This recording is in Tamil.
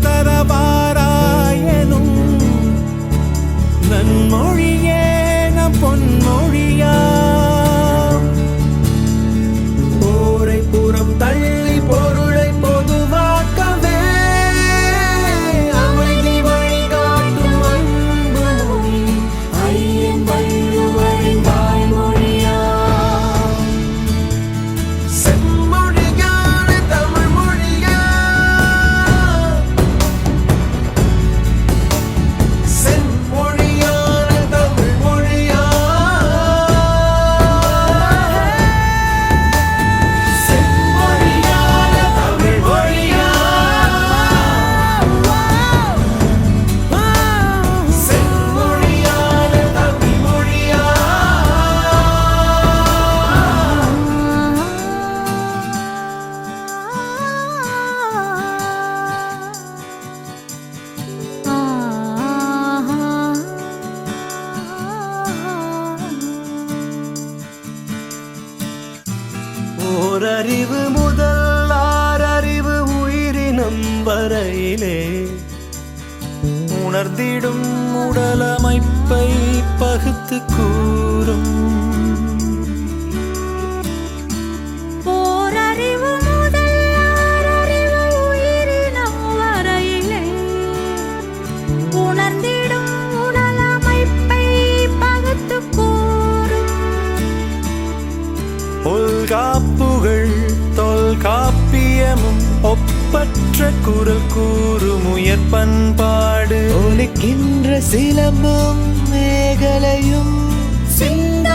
பிறர் தரவாராயனும் நன்மொழியே நம் பொன்மொழியா? ஓரறிவு முதல் ஆறறிவு உயிரினம் வரையிலே. உணர்ந்திடும் உடலமைப்பை பகுத்து கூ ஒப்பற்ற குரல் கூறும் உயர் பண்பாடு. ஒலிக்கின்ற சிலம்பும் மேகலையும். சிந்த